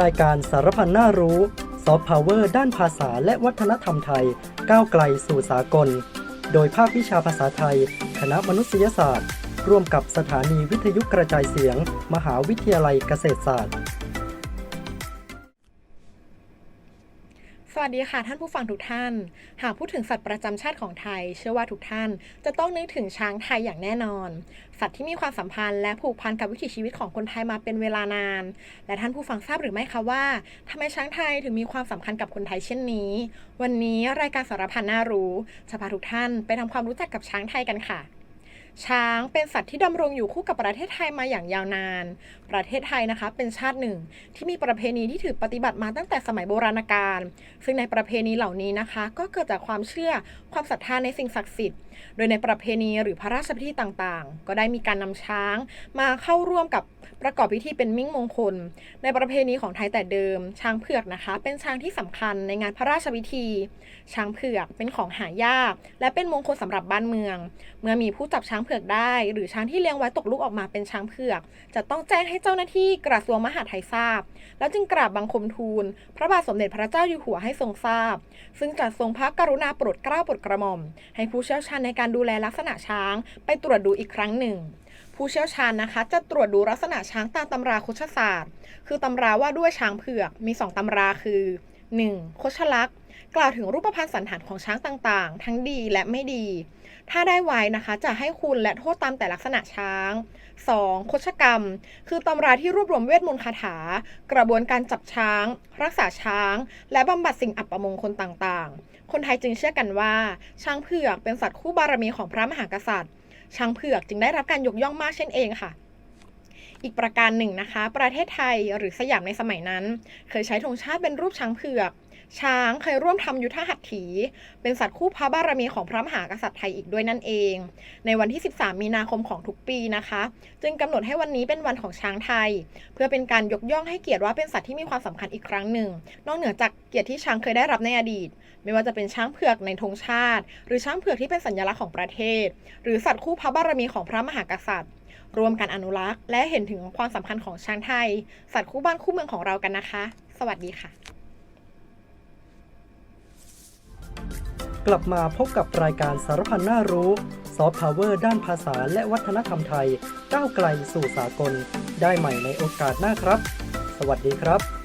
รายการสารพันน่ารู้ซอฟต์พาวเวอร์ด้านภาษาและวัฒนธรรมไทย ก้าวไกลสู่สากล โดยภาควิชาภาษาไทย คณะมนุษยศาสตร์ ร่วมกับสถานีวิทยุกระจายเสียง มหาวิทยาลัยเกษตรศาสตร์ สวัสดีค่ะท่านผู้ฟังทุกท่าน หากพูดถึงสัตว์ประจำชาติของไทย เชื่อว่าทุกท่าน จะต้องนึกถึงช้างไทยอย่างแน่นอน สัตว์ที่มีความสัมพันธ์และผูกพันกับวิถีชีวิตของคนไทยมาเป็นเวลานาน และท่านผู้ฟังทราบหรือไม่คะว่าทำไมช้างไทยถึงมีความสำคัญกับคนไทยเช่นนี้ วันนี้รายการสารพันน่ารู้จะพาทุกท่านไปทำความรู้จักกับช้างไทยกันค่ะ ช้างเป็นสัตว์ที่ดำรงอยู่คู่กับประเทศไทยมาอย่างยาวนาน ประเทศไทยนะคะ เป็นชาติหนึ่ง ที่มีประเพณีที่ถือปฏิบัติมาตั้งแต่สมัยโบราณกาล ซึ่งในประเพณีเหล่านี้นะคะ ก็เกิดจากความเชื่อความศรัทธาในสิ่งศักดิ์สิทธิ์ โดยในประเพณีหรือพระราชพิธีต่างๆ ก็ได้มีการนำช้างมาเข้าร่วมกับประกอบพิธีเป็นมิ่งมงคล ในประเพณีของไทยแต่เดิม ช้างเผือกนะคะ เป็นช้างที่สำคัญในงานพระราชพิธี ช้างเผือกเป็นของหายาก และเป็นมงคลสำหรับบ้านเมือง เมื่อมีผู้จับช้างเผือกได้ หรือช้างที่เลี้ยงไว้ตกลูกออกมาเป็นช้างเผือก จะต้องแจ้งให้เจ้าหน้าที่กระทรวงมหาดไทยทราบ แล้วจึงกราบบังคมทูล พระบาทสมเด็จพระเจ้าอยู่หัวให้ทรงทราบ ซึ่งจะทรงพระกรุณาโปรดเกล้าโปรดกระหม่อม ให้ผู้เชี่ยวชาญในการดูแลลักษณะช้าง ไปตรวจดูอีกครั้งหนึ่งผู้เชี่ยวชาญนะคะ จะตรวจดูลักษณะช้างตามตำราโคชศาสตร์ คือตำราว่าด้วยช้างเผือกมี 2ตำราคือ 1. โคชลักษ์กล่าวถึงรูปพรรณสันฐานของช้างต่างๆ ทั้งดีและไม่ดี ถ้าได้ไว้นะคะจะให้คุณและโทษตามแต่ลักษณะช้าง 2. โคชกรรม คือตำราที่รวบรวมเวทมนต์คาถา กระบวนการจับช้าง รักษาช้าง และบำบัดสิ่งอัปมงคลต่างๆ คนไทยจึงเชื่อกันว่า ช้างเผือกเป็นสัตว์คู่บารมีของพระมหากษัตริย์ ช้างเผือกจึงได้รับการยกย่องมากเช่นเองค่ะ อีกประการหนึ่งนะคะ ประเทศไทยหรือสยามในสมัยนั้น เคยใช้ธงชาติเป็นรูปช้างเผือก ช้างเคยร่วมทำยุทธหัตถี เป็นสัตว์คู่พระบารมีของพระมหากษัตริย์ไทยอีกด้วยนั่นเอง ในวันที่ 13 มีนาคมของทุกปีนะคะ จึงกำหนดให้วันนี้เป็นวันของช้างไทย เพื่อเป็นการยกย่องให้เกียรติว่าเป็นสัตว์ที่มีความสำคัญอีกครั้งหนึ่ง นอกเหนือจากเกียรติที่ช้างเคยได้รับในอดีต ไม่ว่าจะเป็นช้างเผือกในธงชาติ หรือช้างเผือกที่เป็นสัญลักษณ์ของประเทศ หรือสัตว์คู่พระบารมีของพระมหากษัตริย์ รวมกันอนุรักษ์ และเห็นถึงความสำคัญของช้างไทย สัตว์คู่บ้านคู่เมืองของเรากันนะคะ สวัสดีค่ะ กลับมาพบกับรายการสารพันน่ารู้ซอฟต์พาวเวอร์ด้านภาษาและวัฒนธรรมไทยก้าวไกลสู่สากล ได้ใหม่ในโอกาสหน้าครับ สวัสดีครับ